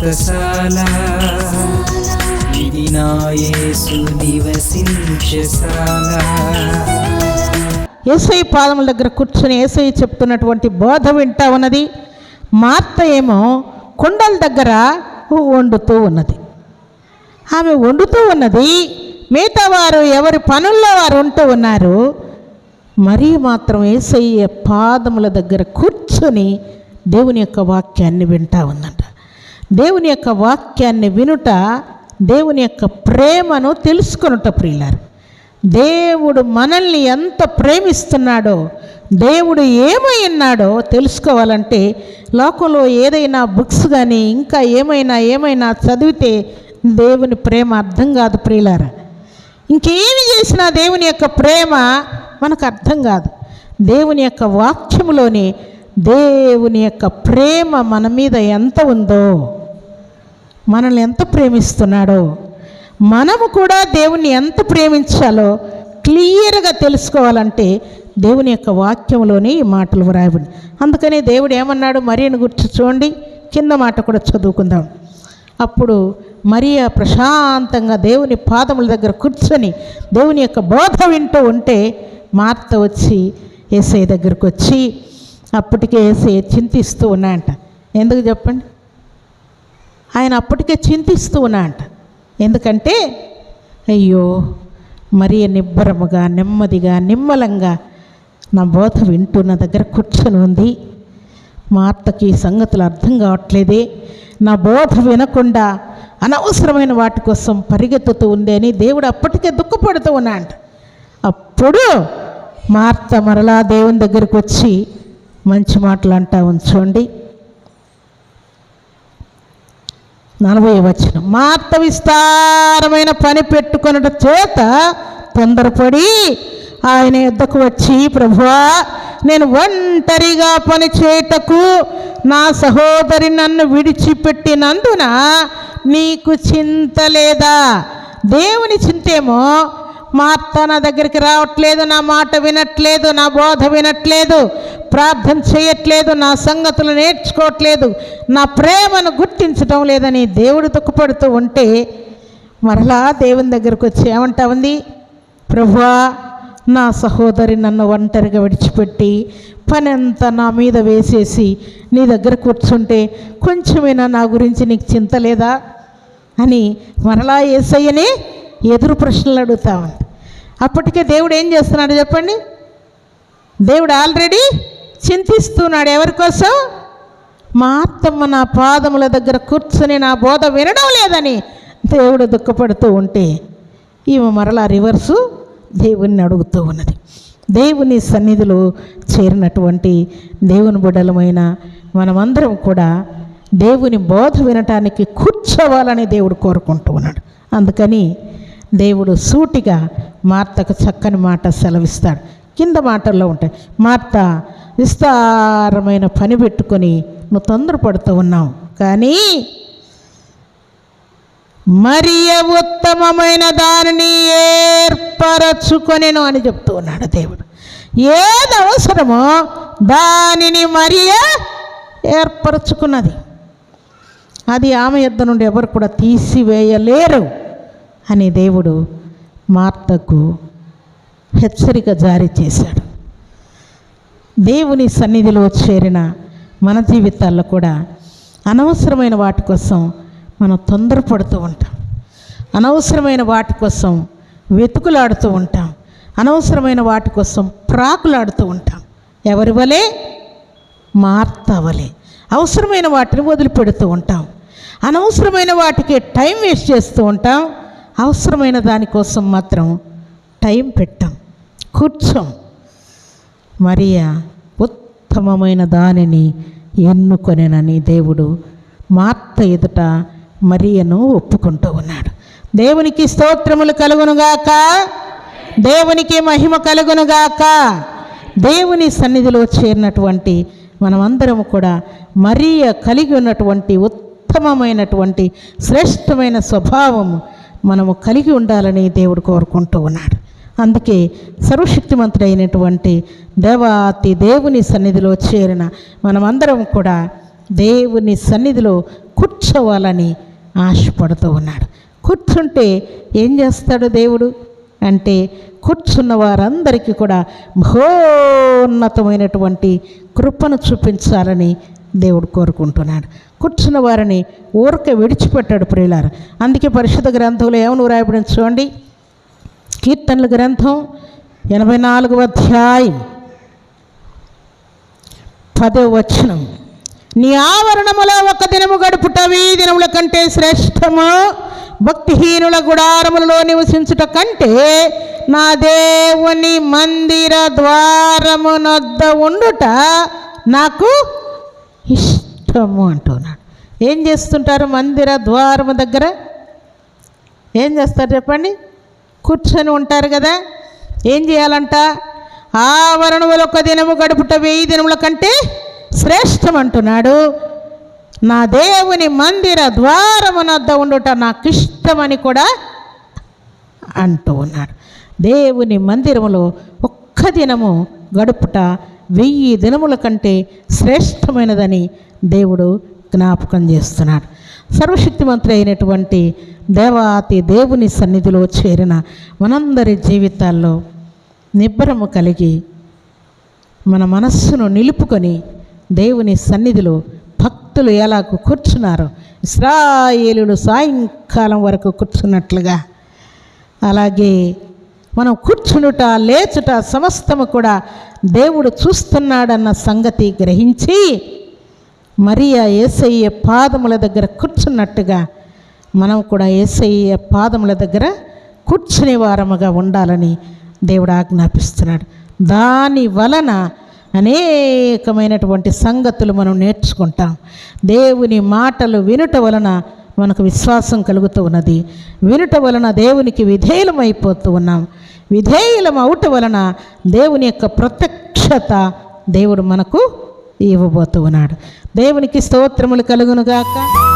వ్రతశాల ఇది నివసించశాల ఏసై పాదముల దగ్గర కూర్చొని ఏసై చెప్తున్నటువంటి బోధ వింటా ఉన్నది. మార్త ఏమో కుండల దగ్గర వండుతూ ఉన్నది. ఆమె వండుతూ ఉన్నది మిగతా వారు ఎవరి పనుల్లో వారు ఉంటూ ఉన్నారు మరీ మాత్రం ఏసయ్య పాదముల దగ్గర కూర్చొని దేవుని యొక్క వాక్యాన్ని వింటా ఉందంట దేవుని యొక్క వాక్యాన్ని వినుట దేవుని యొక్క ప్రేమను తెలుసుకొనుట ప్రియులారు. దేవుడు మనల్ని ఎంత ప్రేమిస్తున్నాడో దేవుడు ఏమై ఉన్నాడో తెలుసుకోవాలంటే లోకంలో ఏదైనా బుక్స్ కానీ ఇంకా ఏమైనా ఏమైనా చదివితే దేవుని ప్రేమ అర్థం కాదు ప్రియులారా. ఇంకేమి చేసినా దేవుని యొక్క ప్రేమ మనకు అర్థం కాదు. దేవుని యొక్క వాక్యములోని దేవుని యొక్క ప్రేమ మన మీద ఎంత ఉందో మనల్ని ఎంత ప్రేమిస్తున్నాడో మనము కూడా దేవుణ్ణి ఎంత ప్రేమించాలో క్లియర్గా తెలుసుకోవాలంటే దేవుని యొక్క వాక్యంలోనే ఈ మాటలు వ్రాయబడి అందుకని దేవుడు ఏమన్నాడు? మరియను గుర్చి చూడండి కింద మాట కూడా చదువుకుందాం. అప్పుడు మరియా ప్రశాంతంగా దేవుని పాదముల దగ్గర కూర్చొని దేవుని యొక్క బోధ వింటూ ఉంటే మార్త వచ్చి ఏసఐ దగ్గరకు వచ్చి అప్పటికే ఏసఐ చింతిస్తూ ఉన్నాయంట. ఎందుకు చెప్పండి? ఆయన అప్పటికే చింతిస్తూ ఉన్నాంట ఎందుకంటే అయ్యో మరీ నిబ్బరముగా నెమ్మదిగా నిమ్మలంగా నా బోధ వింటూ నా దగ్గర కూర్చొని ఉంది. మా అత్తకి సంగతులు అర్థం కావట్లేదే. నా బోధ వినకుండా అనవసరమైన వాటి కోసం పరిగెత్తుతూ ఉంది అని దేవుడు అప్పటికే దుఃఖపడుతూ ఉన్నాడు అప్పుడు మార్త మరలా దేవుని దగ్గరికి వచ్చి మంచి మాటలు అంటా ఉంచండి. నలభై వచ్చిన మా విస్తారమైన పని పెట్టుకొనట చేత తొందరపడి ఆయన యుద్ధకు వచ్చి ప్రభువా నేను ఒంటరిగా పని చేయుటకు నా సహోదరి నన్ను విడిచిపెట్టినందున నీకు చింత లేదా? దేవుని చింతేమో మా అత్త నా దగ్గరికి రావట్లేదు నా మాట వినట్లేదు నా బోధ వినట్లేదు ప్రార్థన చేయట్లేదు నా సంగతులు నేర్చుకోవట్లేదు నా ప్రేమను గుర్తించటం లేదని దేవుడు దుఃఖపడుతూ ఉంటే మరలా దేవుని దగ్గరకు వచ్చి ఏమంటా ఉంది? ప్రభువా నా సహోదరి నన్ను ఒంటరిగా విడిచిపెట్టి పని అంతా నా మీద వేసేసి నీ దగ్గర కూర్చుంటే కొంచెమైనా నా గురించి నీకు చింత లేదా? అని మరలా ఏసయ్యని ఎదురు ప్రశ్నలు అడుగుతా. ఉంది అప్పటికే దేవుడు ఏం చేస్తున్నాడు చెప్పండి? దేవుడు ఆల్రెడీ చింతిస్తున్నాడు ఎవరి కోసం? మా అత్తమ్మ నా పాదముల దగ్గర కూర్చొని నా బోధ వినడం లేదని దేవుడు దుఃఖపడుతూ ఉంటే ఈమె మరలా రివర్సు దేవుణ్ణి అడుగుతూ ఉన్నది. దేవుని సన్నిధిలో చేరినటువంటి దేవుని బిడ్డలమైన మనమందరం కూడా దేవుని బోధ వినటానికి కూర్చోవాలని దేవుడు కోరుకుంటూ ఉన్నాడు. అందుకని దేవుడు సూటిగా మార్తకు చక్కని మాట సెలవిస్తాడు. కింద మాటల్లో ఉంటాయి మార్త విస్తారమైన పని పెట్టుకొని నువ్వు తొందరపడుతూ ఉన్నావు. కానీ మరియ ఉత్తమమైన దానిని ఏర్పరచుకొనేను అని చెప్తూ ఉన్నాడు దేవుడు. ఏది అవసరమో దానిని మరియ ఏర్పరచుకున్నది. అది ఆమె యుద్ధ నుండి ఎవరు కూడా తీసివేయలేరు. అని దేవుడు మార్తకు హెచ్చరిక జారీ చేశాడు. దేవుని సన్నిధిలో చేరిన మన జీవితాల్లో కూడా అనవసరమైన వాటి కోసం మనం తొందరపడుతూ ఉంటాం. అనవసరమైన వాటి కోసం వెతుకులాడుతూ ఉంటాం. అనవసరమైన వాటి కోసం ప్రాకులాడుతూ ఉంటాం. ఎవరి వలె? మార్తవలే అవసరమైన వాటిని వదిలిపెడుతూ ఉంటాం. అనవసరమైన వాటికి టైం వేస్ట్ చేస్తూ ఉంటాం. అవసరమైన దానికోసం మాత్రం టైం పెట్టాం. కూర్చోం. మరియా ఉత్తమమైన దానిని ఎన్నుకొనేనని దేవుడు మార్త ఎదుట మరియను ఒప్పుకుంటూ ఉన్నాడు. దేవునికి స్తోత్రములు కలుగునుగాక. దేవునికి మహిమ కలుగునుగాక. దేవుని సన్నిధిలో చేరినటువంటి మనమందరము కూడా మరియ కలిగి ఉన్నటువంటి ఉత్తమమైనటువంటి శ్రేష్టమైన స్వభావము మనము కలిగి ఉండాలని దేవుడు కోరుకుంటూ ఉన్నాడు. అందుకే సర్వశక్తిమంతుడైనటువంటి దేవాతి దేవుని సన్నిధిలో చేరిన మనమందరం కూడా దేవుని సన్నిధిలో కూర్చోవాలని ఆశపడుతూ ఉన్నాడు. కూర్చుంటే ఏం చేస్తాడు దేవుడు? అంటే కూర్చున్న వారందరికీ కూడా మహోన్నతమైనటువంటి కృపను చూపించాలని దేవుడు కోరుకుంటున్నాడు. కూర్చున్న వారిని ఊరక విడిచిపెట్టాడు ప్రియులారు. అందుకే పరిశుద్ధ గ్రంథంలో ఏమని రాయబడిన చూడండి? కీర్తనల గ్రంథం ఎనభై నాలుగవ అధ్యాయం పదో వచనం. నీ ఆవరణములో ఒక దినము గడుపుటవి దినముల కంటే శ్రేష్టము భక్తిహీనుల గుడారములలో నివసించుట కంటే నా దేవుని మందిర ద్వారమునొద్ద ఉండుట నాకు ఇష్టము అంటున్నాడు. ఏం చేస్తుంటారు మందిర ద్వారము దగ్గర? ఏం చేస్తారు చెప్పండి? కూర్చొని ఉంటారు కదా. ఏం చేయాలంట? ఆవరణములు ఒక దినము గడుపుట వెయ్యి దినముల కంటే శ్రేష్టం అంటున్నాడు నా దేవుని మందిర ద్వారమునద్ద ఉండుట నాకు ఇష్టమని కూడా అంటూ ఉన్నాడు దేవుని మందిరములో ఒక్క దినము గడుపుట వెయ్యి దినముల కంటే శ్రేష్టమైనదని దేవుడు జ్ఞాపకం చేస్తున్నాడు. సర్వశక్తిమంతుడు అయినటువంటి దేవాతి దేవుని సన్నిధిలో చేరిన మనందరి జీవితాల్లో నిబ్బరము కలిగి మన మనస్సును నిలుపుకొని దేవుని సన్నిధిలో భక్తులు ఎలాగ కూర్చున్నారో ఇస్రాయేలులు సాయంకాలం వరకు కూర్చున్నట్లుగా అలాగే మనం కూర్చునుట లేచుట సమస్తము కూడా దేవుడు చూస్తున్నాడన్న సంగతి గ్రహించి మరియా ఏసయ్య పాదముల దగ్గర కూర్చున్నట్టుగా మనం కూడా ఏసయ్య పాదముల దగ్గర కూర్చునే వారముగా ఉండాలని దేవుడు ఆజ్ఞాపిస్తున్నాడు. దాని వలన అనేకమైనటువంటి సంగతులు మనం నేర్చుకుంటాం. దేవుని మాటలు వినుట వలన మనకు విశ్వాసం కలుగుతూ ఉన్నది. వినుట వలన దేవునికి విధేయులమైపోతూ ఉన్నాం. విధేయులం అవుట వలన దేవుని యొక్క ప్రత్యక్షత దేవుడు మనకు ఇవ్వబోతూ ఉన్నాడు. దేవునికి స్తోత్రములు కలుగునుగాక.